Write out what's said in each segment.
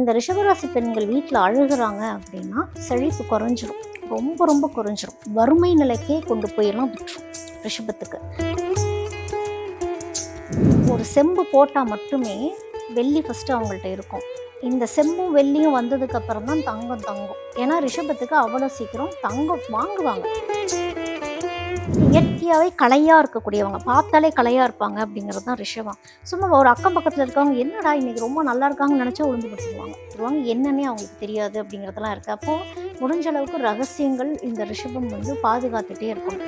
இந்த ரிஷபராசி பெண்கள் வீட்டில் அழுகுறாங்க அப்படின்னா செழிப்பு குறைஞ்சிரும். ரொம்ப ரொம்ப குறைஞ்சிரும். வறுமை நிலைக்கே கொண்டு போயெல்லாம் விட்டுரும் ரிஷபத்துக்கு. ஒரு செம்பு போட்டால் மட்டுமே வெள்ளி ஃபஸ்ட்டு அவங்கள்ட்ட இருக்கும். இந்த செம்பும் வெள்ளியும் வந்ததுக்கு அப்புறம் தான் தங்கம் தங்கும். ஏன்னா ரிஷபத்துக்கு அவ்வளோ சீக்கிரம் தங்கம் வாங்குவாங்க. இயற்கையாகவே கலையாக இருக்கக்கூடியவங்க பார்த்தாலே கலையாக இருப்பாங்க அப்படிங்கிறது தான் ரிஷபம். சும்மா ஒரு அக்கம் பக்கத்தில் இருக்கவங்க என்னடா இன்னைக்கு ரொம்ப நல்லா இருக்காங்கன்னு நினச்சா உளுந்து படுத்துருவாங்க சொல்லுவாங்க என்னன்னே அவங்களுக்கு தெரியாது அப்படிங்கிறதெல்லாம் இருக்குது அப்போது முடிஞ்ச அளவுக்கு ரகசியங்கள் இந்த ரிஷபம் வந்து பாதுகாத்துட்டே இருக்கணும்.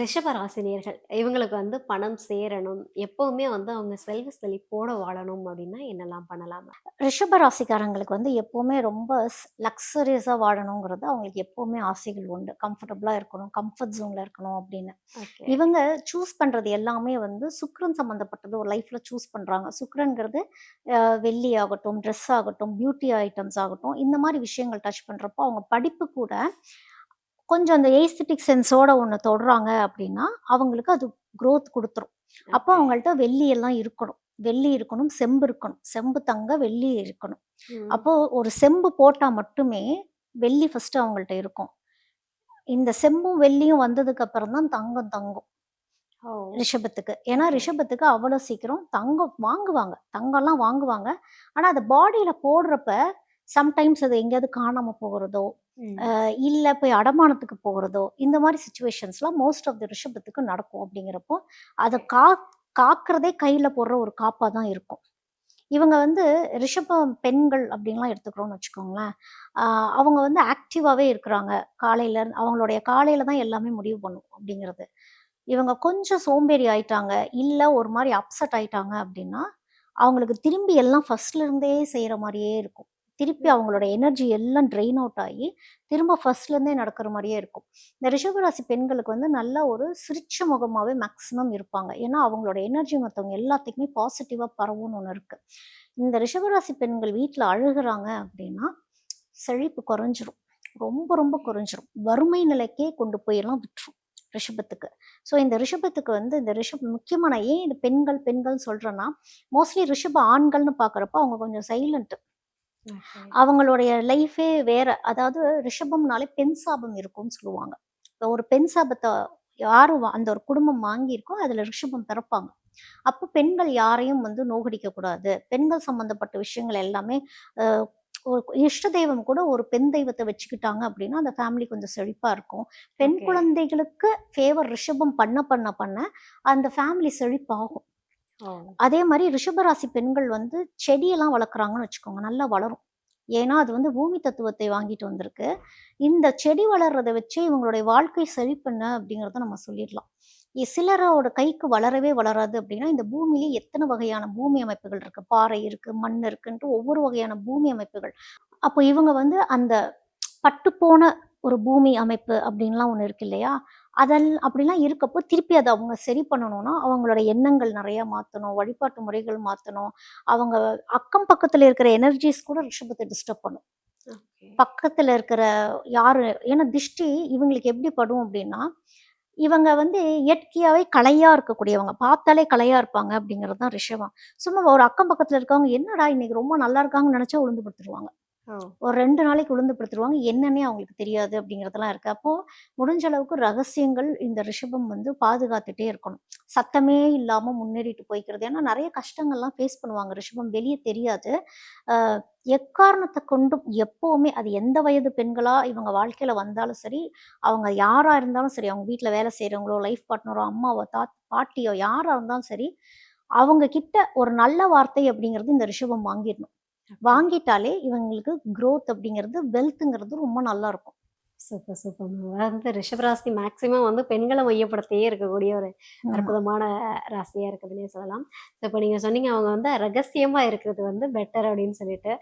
ரிஷப ராசினியர்கள் இவங்களுக்கு வந்து பணம் சேரணும். எப்பவுமே வந்து அவங்க செல்வ செழிப்போட வாழணும் அப்படின்னா என்னெல்லாம் பண்ணலாம் ரிஷப ராசிக்காரங்களுக்கு வந்து எப்போவுமே ரொம்ப லக்ஸரியஸாக வாழணுங்கிறது அவங்களுக்கு எப்போவுமே ஆசைகள் உண்டு. கம்ஃபர்டபுளாக இருக்கணும் கம்ஃபர்ட் ஜோனில் இருக்கணும் அப்படின்னு. இவங்க சூஸ் பண்ணுறது எல்லாமே வந்து சுக்ரன் சம்மந்தப்பட்டது ஒரு லைஃப்பில் சூஸ் பண்ணுறாங்க சுக்ரன்கிறது வெள்ளி ஆகட்டும் ட்ரெஸ் ஆகட்டும் பியூட்டி ஐட்டம்ஸ் ஆகட்டும் இந்த மாதிரி விஷயங்கள் டச் பண்ணுறப்போ அவங்க படிப்பு கூட கொஞ்சம் அந்த ஏஸ்தட்டிக் சென்ஸோட ஒன்று தொடுறாங்க அப்படின்னா அவங்களுக்கு அது growth கொடுத்துரும். அப்போ அவங்கள்ட்ட வெள்ளி எல்லாம் இருக்கணும். வெள்ளி இருக்கணும் செம்பு இருக்கணும். செம்பு தங்க வெள்ளி இருக்கணும். அப்போ ஒரு செம்பு போட்டா மட்டுமே வெள்ளி ஃபர்ஸ்ட் அவங்கள்ட்ட இருக்கும். இந்த செம்பும் வெள்ளியும் வந்ததுக்கு அப்புறம் தான் தங்கம் தங்கும். ரிஷபத்துக்கு. ஏன்னா ரிஷபத்துக்கு அவ்வளோ சீக்கிரம் தங்கம் வாங்குவாங்க. தங்கம்லாம் வாங்குவாங்க. ஆனால் அது பாடியில போடுறப்ப சம்டைம்ஸ் அது எங்கேயாவது காணாம போகிறதோ. இல்லை போய் அடமானத்துக்கு போகிறதோ இந்த மாதிரி சுச்சுவேஷன்ஸ்லாம் மோஸ்ட் ஆஃப் தி ரிஷபத்துக்கு நடக்கும் அப்படிங்கிறப்போ அதை கா காக்கிறதே கையில் போடுற ஒரு காப்பாக தான் இருக்கும். இவங்க வந்து ரிஷப பெண்கள் அப்படின்லாம் எடுத்துக்கிறோம்னு வச்சுக்கோங்களேன். அவங்க வந்து ஆக்டிவாகவே இருக்கிறாங்க. காலையில் அவங்களுடைய காலையில் தான் எல்லாமே முடிவு பண்ணும் அப்படிங்கிறது. இவங்க கொஞ்சம் சோம்பேறி ஆயிட்டாங்க இல்லை ஒரு மாதிரி அப்செட் ஆயிட்டாங்க அப்படின்னா அவங்களுக்கு திரும்பி எல்லாம் ஃபர்ஸ்ட்ல இருந்தே செய்கிற மாதிரியே இருக்கும். திருப்பி அவங்களோட எனர்ஜி எல்லாம் ட்ரெயின் அவுட் ஆகி திரும்ப ஃபர்ஸ்ட்லேருந்தே நடக்கிற மாதிரியே இருக்கும். இந்த ரிஷபராசி பெண்களுக்கு வந்து நல்ல ஒரு சிரிச்ச முகமாகவே மேக்ஸிமம் இருப்பாங்க. ஏன்னா அவங்களோட எனர்ஜி மற்றவங்க எல்லாத்துக்குமே பாசிட்டிவாக பரவும்னு ஒன்று இருக்குது இந்த ரிஷபராசி பெண்கள் வீட்டில் அழுகுறாங்க அப்படின்னா செழிப்பு குறைஞ்சிரும். ரொம்ப ரொம்ப குறைஞ்சிரும். வறுமை நிலைக்கே கொண்டு போயெல்லாம் விட்டுரும் ரிஷபத்துக்கு. ஸோ இந்த ரிஷபத்துக்கு வந்து இந்த ரிஷப் முக்கியமான ஏன் இந்த பெண்கள் பெண்கள் சொல்கிறேன்னா மோஸ்ட்லி ரிஷப ஆண்கள்னு பார்க்குறப்ப அவங்க கொஞ்சம் சைலண்ட்டு அவங்களுடைய லைஃபே வேற அதாவது ரிஷபம்னாலே பெண் சாபம் இருக்கும்னு சொல்லுவாங்க. இப்போ ஒரு பெண் சாபத்தை யாரு வா- அந்த ஒரு குடும்பம் வாங்கியிருக்கோ அதுல ரிஷபம் பிறப்பாங்க. அப்போ பெண்கள் யாரையும் வந்து நோகடிக்க கூடாது. பெண்கள் சம்பந்தப்பட்ட விஷயங்கள் எல்லாமே இஷ்ட தெய்வம் கூட ஒரு பெண் தெய்வத்தை வச்சுக்கிட்டாங்க அப்படின்னா அந்த ஃபேமிலி கொஞ்சம் செழிப்பா இருக்கும். பெண். குழந்தைகளுக்கு ஃபேவர் ரிஷபம் பண்ண பண்ண பண்ண அந்த ஃபேமிலி செழிப்பாகும். அதே மாதிரி ரிஷபராசி பெண்கள் வந்து செடியெல்லாம் வளர்க்குறாங்கன்னு வச்சுக்கோங்க நல்லா வளரும். ஏன்னா அது வந்து பூமி தத்துவத்தை வாங்கிட்டு வந்திருக்கு. இந்த செடி வளர்றதை வச்சு இவங்களுடைய வாழ்க்கை செழிப்பென்ன அப்படிங்கிறத நம்ம சொல்லிடலாம். சிலரோட கைக்கு வளரவே வளராது அப்படின்னா இந்த பூமியிலே எத்தனை வகையான பூமி அமைப்புகள் இருக்கு? பாறை இருக்கு மண் இருக்குன்ட்டு ஒவ்வொரு வகையான பூமி அமைப்புகள். அப்போ இவங்க வந்து அந்த பட்டுப்போன ஒரு பூமி அமைப்பு அப்படின்லாம் ஒன்று இருக்கு இல்லையா? அதெல் அப்படிலாம் இருக்கப்போ திருப்பி அதை அவங்க சரி பண்ணணும்னா அவங்களோட எண்ணங்கள் நிறைய மாற்றணும் வழிபாட்டு முறைகள் மாற்றணும் அவங்க அக்கம் பக்கத்தில் இருக்கிற எனர்ஜிஸ் கூட ரிஷபத்தை டிஸ்டர்ப் பண்ணும். பக்கத்தில் இருக்கிற யாரு ஏன்னா திஷ்டி இவங்களுக்கு எப்படி படும் அப்படின்னா இவங்க வந்து இயற்கையாகவே கலையாக இருக்கக்கூடியவங்க. பார்த்தாலே கலையாக இருப்பாங்க அப்படிங்கிறது தான் ரிஷபம். சும்மா ஒரு அக்கம் பக்கத்தில் இருக்கவங்க என்னடா இன்னைக்கு ரொம்ப நல்லா இருக்காங்கன்னு நினச்சா உளுந்து படுத்துருவாங்க. ஒரு ரெண்டு நாளைக்கு உளுந்துப்படுத்திடுவாங்க என்னன்னே அவங்களுக்கு தெரியாது அப்படிங்கிறதெல்லாம் இருக்கு. அப்போ முடிஞ்ச அளவுக்கு ரகசியங்கள் இந்த ரிஷபம் வந்து பாதுகாத்துட்டே இருக்கணும். சத்தமே இல்லாம முன்னேறிட்டு போய்க்கிறது. ஏன்னா நிறைய கஷ்டங்கள்லாம் ஃபேஸ் பண்ணுவாங்க. ரிஷபம் வெளியே தெரியாது. எக்காரணத்தை கொண்டும் எப்பவுமே அது எந்த வயது பெண்களா இவங்க வாழ்க்கையில வந்தாலும் சரி அவங்க யாரா இருந்தாலும் சரி அவங்க வீட்டில் வேலை செய்கிறவங்களோ லைஃப் பார்ட்னரோ அம்மாவோ தாத் பாட்டியோ யாரா இருந்தாலும் சரி அவங்க கிட்ட ஒரு நல்ல வார்த்தை அப்படிங்கிறது இந்த ரிஷபம் வாங்கிடணும். வாங்கிட்டாலே இவங்களுக்கு growth அப்படிங்கிறது வெல்த்ங்கிறது ரொம்ப நல்லா இருக்கும் சூப்பர் சூப்பர் வந்து ரிஷபராசி மேக்சிமம் வந்து பெண்களை மையப்படுத்தியே இருக்கக்கூடிய ஒரு. அற்புதமான ராசியா இருக்குதுன்னே சொல்லலாம். இப்போ நீங்க சொன்னீங்க அவங்க வந்து ரகசியமா இருக்கிறது வந்து பெட்டர் அப்படின்னு சொல்லிட்டு.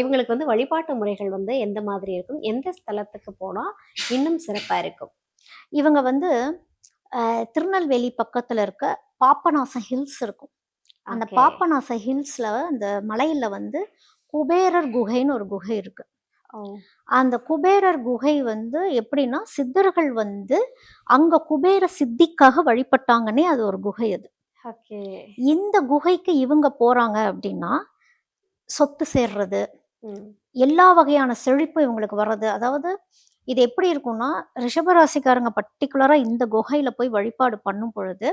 இவங்களுக்கு வந்து வழிபாட்டு முறைகள் வந்து எந்த மாதிரி இருக்கும்? எந்த ஸ்தலத்துக்கு போனா இன்னும் சிறப்பா இருக்கும்? இவங்க வந்து திருநெல்வேலி பக்கத்துல இருக்க பாப்பநாசம் ஹில்ஸ் இருக்கும். அந்த Okay. பாப்பநாசம் ஹில்ஸ்ல அந்த மலையில வந்து குபேரர் குகைன்னு ஒரு குகை இருக்கு. அந்த குபேரர் குகை வந்து எப்படின்னா சித்தர்கள் வந்து அங்க குபேர சித்திக்காக வழிபட்டாங்கன்னே அது ஒரு குகை அது. ஓகே. இந்த குகைக்கு இவங்க போறாங்க அப்படின்னா சொத்து சேர்றது எல்லா வகையான செழிப்பும் இவங்களுக்கு வர்றது. அதாவது இது எப்படி இருக்கும்னா ரிஷபராசிக்காரங்க பர்டிகுலரா இந்த குகையில போய் வழிபாடு பண்ணும் பொழுது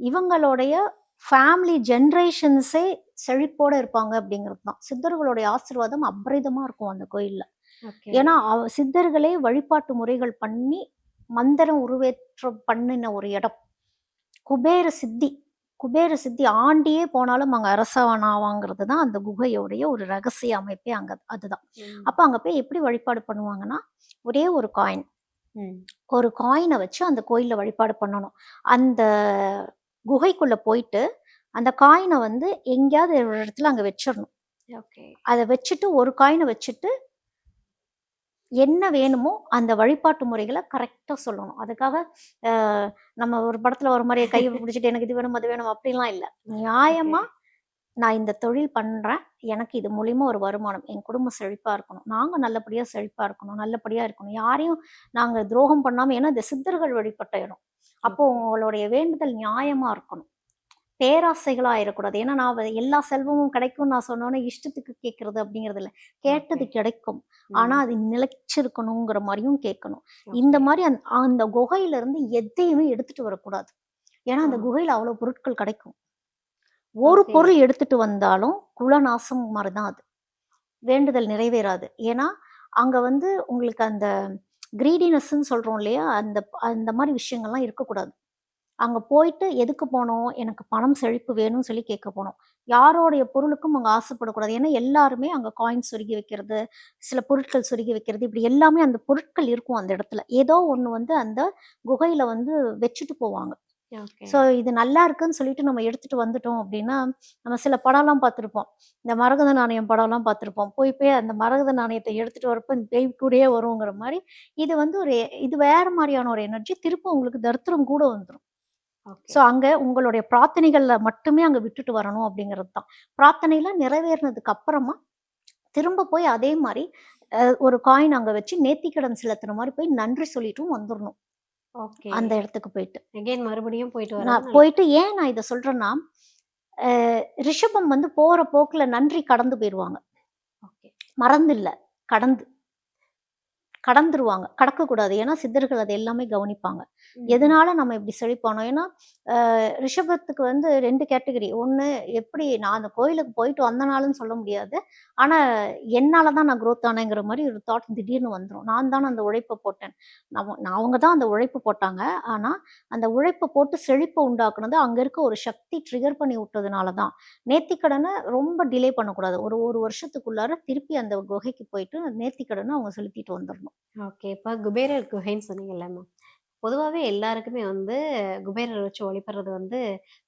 இவங்களுடைய ஃபேமிலி ஜென்ரேஷன்ஸே செழிப்போட இருப்பாங்க அப்படிங்கிறது தான். சித்தர்களுடைய ஆசீர்வாதம் அபரிதமா இருக்கும் அந்த கோயில்ல. ஏன்னா சித்தர்களே வழிபாட்டு முறைகள் பண்ணி மந்திரம் உருவேற்றம் பண்ணின ஒரு இடம். குபேர சித்தி குபேர சித்தி ஆண்டியே போனாலும் அங்க அரசவன் ஆவாங்கிறது தான் அந்த குகையோடைய ஒரு ரகசிய அமைப்பே அங்க அதுதான். அப்ப அங்க போய் எப்படி வழிபாடு பண்ணுவாங்கன்னா ஒரே ஒரு காயின். ஒரு காயினை வச்சு அந்த கோயில்ல வழிபாடு பண்ணணும். அந்த குகைக்குள்ள போயிட்டு அந்த காயினை வந்து எங்கேயாவது ஒரு இடத்துல அங்க வச்சிடணும். ஓகே. அதை வச்சுட்டு ஒரு காயினை வச்சுட்டு என்ன வேணுமோ அந்த வழிபாட்டு முறைகளை கரெக்டாக சொல்லணும். அதுக்காக நம்ம ஒரு படத்துல ஒரு மாதிரி கையை பிடிச்சிட்டு எனக்கு இது வேணும் அது வேணும் அப்படிலாம் இல்லை. நியாயமா நான் இந்த தொழில் பண்றேன். எனக்கு இது மூலியமா ஒரு வருமானம். என் குடும்பம் செழிப்பா இருக்கணும். நாங்க நல்லபடியா செழிப்பா இருக்கணும். நல்லபடியா இருக்கணும். யாரையும் நாங்க துரோகம் பண்ணாம ஏன்னா இந்த சித்தர்கள் வழிபட்ட இடம். அப்போ உங்களுடைய வேண்டுதல் நியாயமா இருக்கணும். பேராசைகளா ஆயிடக்கூடாது ஏன்னா நான் எல்லா செல்வமும் கிடைக்கும் நான் சொன்னோன்னே இஷ்டத்துக்கு கேட்கறது அப்படிங்கிறது இல்ல கேட்டது கிடைக்கும். ஆனா அது நிலைச்சிருக்கணுங்கிற மாதிரியும் கேட்கணும். இந்த மாதிரி அந்த அந்த குகையில இருந்து எதையுமே எடுத்துட்டு வரக்கூடாது. ஏன்னா அந்த. குகையில அவ்வளவு பொருட்கள் கிடைக்கும். ஒரு. பொருள் எடுத்துட்டு வந்தாலும் குலநாசம் மாதிரிதான் அது. வேண்டுதல் நிறைவேறாது. ஏன்னா அங்க வந்து உங்களுக்கு அந்த கிரீடினஸ்ன்னு சொல்கிறோம் இல்லையா? அந்த அந்த மாதிரி விஷயங்கள்லாம் இருக்கக்கூடாது. அங்கே போயிட்டு எதுக்கு போனோம்? எனக்கு பணம் செழிப்பு வேணும்னு சொல்லி கேட்க போனோம். யாரோடைய பொருளுக்கும் அங்கே ஆசைப்படக்கூடாது. ஏன்னா எல்லாருமே அங்கே காயின்ஸ் சொருகி வைக்கிறது சில பொருட்கள் சொருகி வைக்கிறது இப்படி எல்லாமே அந்த பொருட்கள் இருக்கும் அந்த இடத்துல. ஏதோ ஒன்று வந்து அந்த குகையில் வந்து வச்சுட்டு போவாங்க. ஸோ இது நல்லா இருக்குன்னு சொல்லிட்டு நம்ம எடுத்துட்டு வந்துட்டோம் அப்படின்னா நம்ம சில படம்லாம் பார்த்துருப்போம். இந்த மரகத நாணயம் படம்லாம் பார்த்துருப்போம். போய் போய் அந்த மரகத நாணயத்தை எடுத்துட்டு வரப்போ இந்த பேய் கூடயே வருங்கிற மாதிரி இது வந்து ஒரு இது வேற மாதிரியான ஒரு எனர்ஜி. திரும்ப உங்களுக்கு தரித்திரம் கூட வந்துடும் ஸோ அங்க உங்களுடைய பிரார்த்தனைகள்ல மட்டுமே அங்க விட்டுட்டு வரணும் அப்படிங்கிறது தான். பிரார்த்தனைலாம் நிறைவேறினதுக்கு அப்புறமா திரும்ப போய் அதே மாதிரி ஒரு காயின் அங்க வச்சு நேர்த்திக்கடன் செலுத்துற மாதிரி போய் நன்றி சொல்லிட்டும் வந்துடணும் அந்த இடத்துக்கு போயிட்டு. அகைன் மறுபடியும் போயிட்டு நான் போயிட்டு ஏன் நான் இதை சொல்றேன்னா ரிஷபம் வந்து போற போக்குல நன்றி கடந்து போயிடுவாங்க மறந்து இல்ல கடந்து. கடந்துருவாங்க. கடக்கக்கூடாது. ஏன்னா சித்தர்கள் அது எல்லாமே கவனிப்பாங்க. எதனால நம்ம இப்படி செழிப்பானோம் ஏன்னா ரிஷபத்துக்கு வந்து ரெண்டு கேட்டகரி. ஒன்று எப்படி நான் அந்த கோயிலுக்கு போயிட்டு வந்தனாலும் சொல்ல முடியாது. ஆனால் என்னால தான் நான் க்ரோத் ஆனேங்கிற மாதிரி ஒரு தாட் திடீர்னு வந்துடும் நான் தானே அந்த உழைப்பை போட்டேன். நம்ம நான் அவங்க தான் அந்த உழைப்பு போட்டாங்க. ஆனால் அந்த உழைப்பை போட்டு செழிப்பை உண்டாக்குனது அங்கே இருக்க ஒரு சக்தி ட்ரிகர் பண்ணி விட்டதுனால தான். நேர்த்திக்கடனை ரொம்ப டிலே பண்ணக்கூடாது. ஒரு ஒரு வருஷத்துக்குள்ளார திருப்பி அந்த குகைக்கு போயிட்டு நேர்த்திக்கடனை அவங்க செலுத்திட்டு வந்துடணும் ஓகே இப்போ குபேரர் குகைன்னு சொன்னீங்கல்ல மேம் பொதுவாகவே எல்லாருக்குமே வந்து குபேரர் வச்சு வழிபடுறது வந்து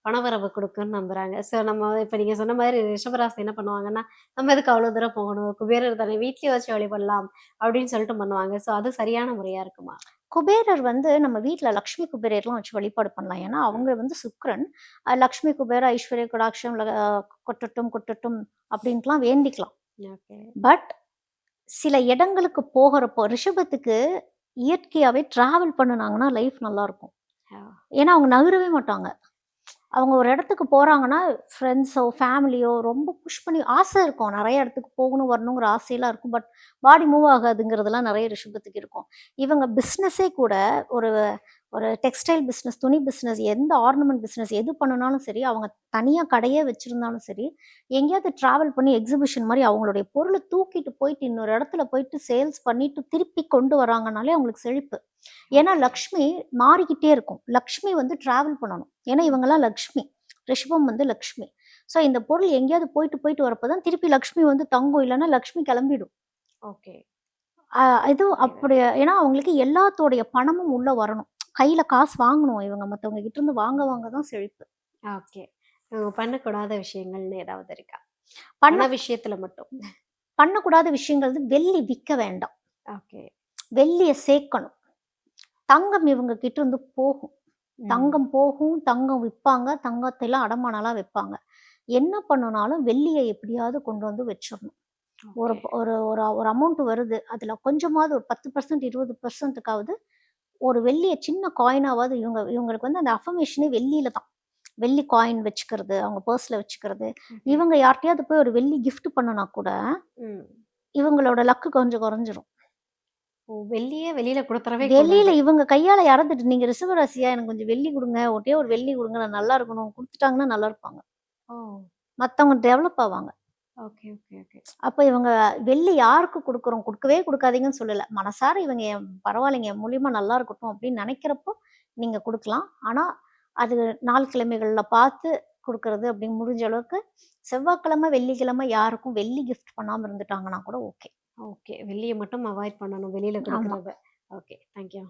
பணவரவு கொடுக்குன்னு நம்புறாங்க. ஸோ நம்ம இப்போ நீங்கள் சொன்ன மாதிரி ரிஷபராசி என்ன பண்ணுவாங்கன்னா நம்ம எதுக்கு அவ்வளோ தூரம் போகணும்? குபேரர் தானே வீட்லயே வச்சு வழிபடலாம் அப்படின்னு சொல்லிட்டு பண்ணுவாங்க. ஸோ அது சரியான முறையா இருக்குமா? குபேரர் வந்து நம்ம வீட்ல லக்ஷ்மி குபேரர்லாம் வச்சு வழிபாடு பண்ணலாம். ஏன்னா அவங்க வந்து சுக்கிரன். அஹ் லக்ஷ்மி குபேர ஐஸ்வர்ய ல- அஹ் கொட்டட்டும் கொட்டட்டும் அப்படின்ட்டுலாம் வேண்டிக்கலாம். ஓகே பட் சில இடங்களுக்கு போகிறப்போ ரிஷபத்துக்கு இயற்கையாவே டிராவல் பண்ணுனாங்கன்னா லைஃப் நல்லா இருக்கும் ஏன்னா அவங்க நகரவே மாட்டாங்க. அவங்க ஒரு இடத்துக்கு போறாங்கன்னா ஃப்ரெண்ட்ஸோ ஃபேமிலியோ ரொம்ப புஷ் பண்ணி ஆசை இருக்கும். நிறைய இடத்துக்கு போகணும் வரணுங்கிற ஆசையெல்லாம் இருக்கும். பட் பாடி மூவ் ஆகாதுங்கிறதுலாம் நிறைய ரிஷபத்துக்கு இருக்கும். இவங்க பிஸ்னஸே கூட ஒரு ஒரு டெக்ஸ்டைல் பிஸ்னஸ் துணி பிஸ்னஸ் எந்த ஆர்னமெண்ட் பிஸ்னஸ் எது பண்ணனாலும் சரி அவங்க தனியாக கடையே வச்சிருந்தாலும் சரி எங்கேயாவது ட்ராவல் பண்ணி எக்ஸிபிஷன் மாதிரி அவங்களுடைய பொருளை தூக்கிட்டு போயிட்டு இன்னொரு இடத்துல போயிட்டு சேல்ஸ் பண்ணிட்டு திருப்பி கொண்டு வராங்கனாலே அவங்களுக்கு செழிப்பு. ஏன்னா லக்ஷ்மி மாறிக்கிட்டே இருக்கும். லக்ஷ்மி வந்து டிராவல் பண்ணணும். ஏன்னா இவங்கெல்லாம் லக்ஷ்மி. ரிஷபம் வந்து லக்ஷ்மி. ஸோ இந்த பொருள் எங்கேயாவது போயிட்டு போயிட்டு வரப்பதான் திருப்பி லக்ஷ்மி வந்து தங்கும். இல்லைன்னா லக்ஷ்மி கிளம்பிடும். ஓகே. இது அப்படி ஏன்னா அவங்களுக்கு எல்லாத்தோடைய பணமும் உள்ள வரணும். கையில காசு வாங்கணும். இவங்க மத்தவங்க கிட்ட இருந்து வாங்க வாங்க தான் செழிப்பு. ஓகே. பண்ணக்கூடாத விஷயங்கள்னு ஏதாவது இருக்கா? பண்ண பண விஷயத்துல மட்டும். பண்ணக்கூடாத விஷயங்கள் வெள்ளி விற்க வேண்டாம். ஓகே. வெள்ளியை சேர்க்கணும். தங்கம் இவங்க கிட்ட இருந்து போகும் தங்கம் போகும் தங்கம் விற்பாங்க தங்கத்தை எல்லாம் அடமானலாம் வைப்பாங்க. என்ன பண்ணனாலும் வெள்ளியை எப்படியாவது கொண்டு வந்து வச்சிடணும். ஒரு ஒரு ஒரு ஒரு அமௌண்ட் வருது. அதுல கொஞ்சமாவது ஒரு பத்து பர்சன்ட் இருபது பர்சன்ட்டுக்காவது ஒரு வெள்ளிய சின்ன காயினாவது இவங்க இவங்களுக்கு வந்து அந்த அஃபர்மேஷனே வெள்ளியில தான். வெள்ளி காயின் வச்சுக்கிறது அவங்க பர்ஸ்ல வச்சுக்கிறது. இவங்க யார்கிட்டயாவது போய் ஒரு வெள்ளி gift பண்ணுனா கூட. இவங்களோட லக்கு கொஞ்சம் குறைஞ்சிரும். வெள்ளியே வெளியில கொடுத்துறவே வெளியில இவங்க கையால இறந்துட்டு நீங்க ரிசர்வராசியா எனக்கு கொஞ்சம் வெள்ளி கொடுங்க. ஒட்டே ஒரு வெள்ளி கொடுங்க. நான் நல்லா இருக்கணும். கொடுத்துட்டாங்கன்னா நல்லா இருப்பாங்க. மத்தவங்க டெவலப் ஆவாங்க. Okay okay okay. அப்ப இவங்க வெள்ளி யாருக்கு கொடுக்குறோம்? கொடுக்கவே கொடுக்காதீங்கன்னு சொல்லல. மனசார இவங்க பரவாயில்லைங்க மூலியமா நல்லா இருக்கட்டும் அப்படின்னு நினைக்கிறப்போ நீங்க கொடுக்கலாம். ஆனா அது நாள் கிழமைகள்ல பார்த்து கொடுக்கறது அப்படின்னு முடிஞ்ச அளவுக்கு செவ்வாய்க்கிழமை வெள்ளிக்கிழமை யாருக்கும் வெள்ளி கிஃப்ட் பண்ணாம இருந்துட்டாங்கன்னா கூட ஓகே. ஓகே. வெள்ளியை மட்டும் அவாய்ட் பண்ணணும் வெளியில. கொடுக்கறத. ஓகே. தேங்க்யூ